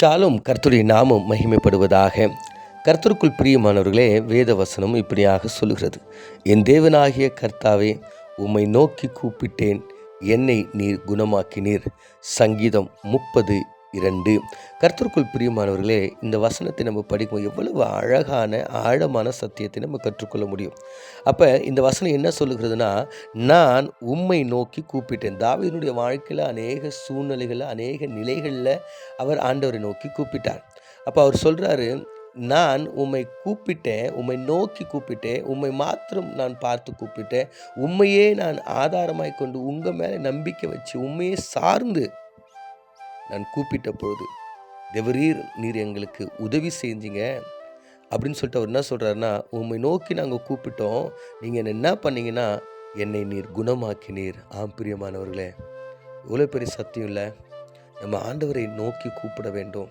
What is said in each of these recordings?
ஷாலும் கர்த்தருடைய நாமம் மகிமைப்படுவதாக கர்த்தருக்குள் பிரியமானவர்களே வேத வசனம் இப்படியாக சொல்லுகிறது என் தேவனாகிய கர்த்தாவே உம்மை நோக்கி கூப்பிட்டேன். என்னை நீர் குணமாக்கினீர். சங்கீதம் முப்பது இரண்டு. கர்த்தருக்குள் பிரியமானவர்களே இந்த வசனத்தை நம்ம படிக்கும் எவ்வளவு அழகான ஆழமான சத்தியத்தை நம்ம கற்றுக்கொள்ள முடியும். அப்போ இந்த வசனம் என்ன சொல்லுகிறதுனா நான் உம்மை நோக்கி கூப்பிட்டேன். தாவிதனுடைய வாழ்க்கையில் அநேக சூழ்நிலைகளில் அநேக நிலைகளில் அவர் ஆண்டவரை நோக்கி கூப்பிட்டார். அப்போ அவர் சொல்கிறாரு நான் உம்மை கூப்பிட்டேன் உம்மை நோக்கி கூப்பிட்டேன் உம்மை மாத்திரம் நான் பார்த்து கூப்பிட்டேன். உண்மையே நான் ஆதாரமாய் கொண்டு உங்கள் மேலே நம்பிக்கை வச்சு உண்மையே சார்ந்து நான் கூப்பிட்ட பொழுது தேவரீர் நீர் எங்களுக்கு உதவி செஞ்சீங்க. அப்படின்னு சொல்லிட்டு அவர் என்ன சொல்கிறாருன்னா உம்மை நோக்கி நாங்கள் கூப்பிட்டோம். நீங்கள் என்ன என்ன பண்ணீங்கன்னா என்னை நீர் குணமாக்கினீர். ஆம் பிரியமானவர்களே இவ்வளோ பெரிய சத்தியம் இல்லை. நம்ம ஆண்டவரை நோக்கி கூப்பிட வேண்டும்.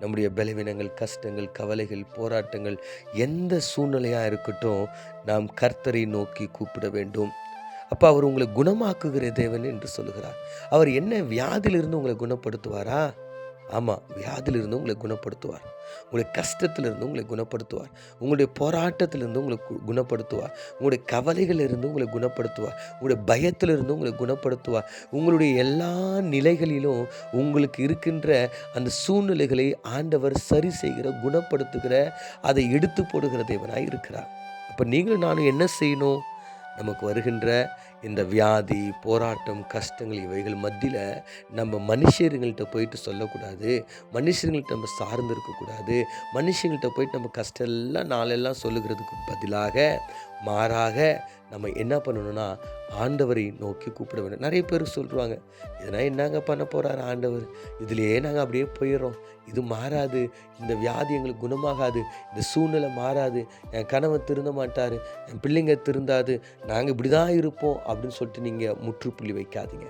நம்முடைய பலவீனங்கள் கஷ்டங்கள் கவலைகள் போராட்டங்கள் எந்த சூழ்நிலையாக இருக்கட்டும் நாம் கர்த்தரை நோக்கி கூப்பிட வேண்டும். அப்போ அவர் உங்களை குணமாக்குகிற தேவன் என்று சொல்லுகிறார். அவர் என்ன வியாதியிலிருந்து உங்களை குணப்படுத்துவாரா? ஆமாம் வியாதிலிருந்து உங்களை குணப்படுத்துவார். உங்களுடைய கஷ்டத்திலிருந்து உங்களை குணப்படுத்துவார். உங்களுடைய போராட்டத்திலிருந்து உங்களை கு- குணப்படுத்துவார். உங்களுடைய கவலைகளிலிருந்து உங்களை குணப்படுத்துவார். உங்களுடைய பயத்திலிருந்து உங்களை குணப்படுத்துவார். உங்களுடைய எல்லா நிலைகளிலும் உங்களுக்கு இருக்கின்ற அந்த சூழ்நிலைகளை ஆண்டவர் சரி செய்கிற குணப்படுத்துகிற அதை எடுத்து போடுகிற தேவனாக இருக்கிறார். அப்போ நீங்களும் நானும் என்ன செய்யணும்? நமக்கு வருகின்ற இந்த வியாதி போராட்டம் கஷ்டங்கள் இவைகள் மத்தியில் நம்ம மனுஷருங்கள்கிட்ட போயிட்டு சொல்லக்கூடாது. மனுஷங்கள்கிட்ட நம்ம சார்ந்து இருக்கக்கூடாது மனுஷங்கள்ட்ட போயிட்டு நம்ம கஷ்டம் எல்லாம் நாளெல்லாம் சொல்லுகிறதுக்கு பதிலாக மாறாக நம்ம என்ன பண்ணணும்னா ஆண்டவரை நோக்கி கூப்பிட வேண்டும். நிறைய பேர் சொல்லுவாங்க இதெல்லாம் என்னங்க பண்ண போகிறாரு ஆண்டவர்? இதுலேயே நாங்கள் அப்படியே போயிடுறோம். இது மாறாது. இந்த வியாதி எங்களுக்கு குணமாகாது. இந்த சூழ்நிலை மாறாது. என் கணவன் திருந்த மாட்டார். என் பிள்ளைங்க திருந்தாது. நாங்கள் இப்படி தான் இருப்போம். அப்படின்னு சொல்லிட்டு நீங்கள் முற்றுப்புள்ளி வைக்காதீங்க.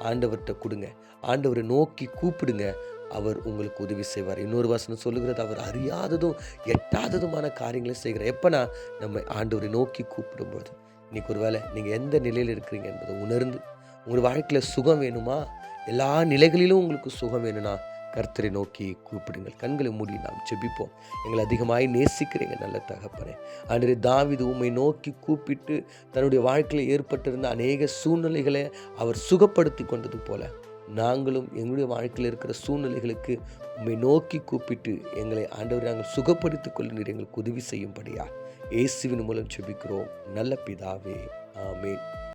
ஆண்டவர்கிட்ட கொடுங்க. ஆண்டவரை நோக்கி கூப்பிடுங்க. அவர் உங்களுக்கு உதவி செய்வார். இன்னொரு வசனம் சொல்லுகிறது அவர் அறியாததும் எட்டாததுமான காரியங்களை செய்கிறார். எப்போனா நம்ம ஆண்டவரை நோக்கி கூப்பிடும்போது இன்னைக்கு ஒரு வேளை நீங்கள் எந்த நிலையில் இருக்கிறீங்க என்பதை உணர்ந்து உங்கள் வாழ்க்கையில் சுகம் வேணுமா? எல்லா நிலைகளிலும் உங்களுக்கு சுகம் வேணும்னா கர்த்தரை நோக்கி கூப்பிடுங்கள். கண்களை மூடி நாம் ஜெபிப்போம். எங்களை அதிகமாய் நேசிக்கிறீங்க நல்ல தகப்பனே. அன்றைய தாவிது உம்மை நோக்கி கூப்பிட்டு தன்னுடைய வாழ்க்கையில் ஏற்பட்டிருந்த அநேக சூழ்நிலைகளை அவர் சுகப்படுத்தி கொண்டது போல நாங்களும் எங்களுடைய வாழ்க்கையில் இருக்கிற சூழ்நிலைகளுக்கு உண்மை நோக்கி கூப்பிட்டு எங்களை ஆண்டவர் நாங்கள் சுகப்படுத்திக் கொள்ள எங்களுக்கு உதவி செய்யும்படியா. இயேசுவின் மூலம் செபிக்கிறோம். நல்ல பிதாவே. ஆமேன்.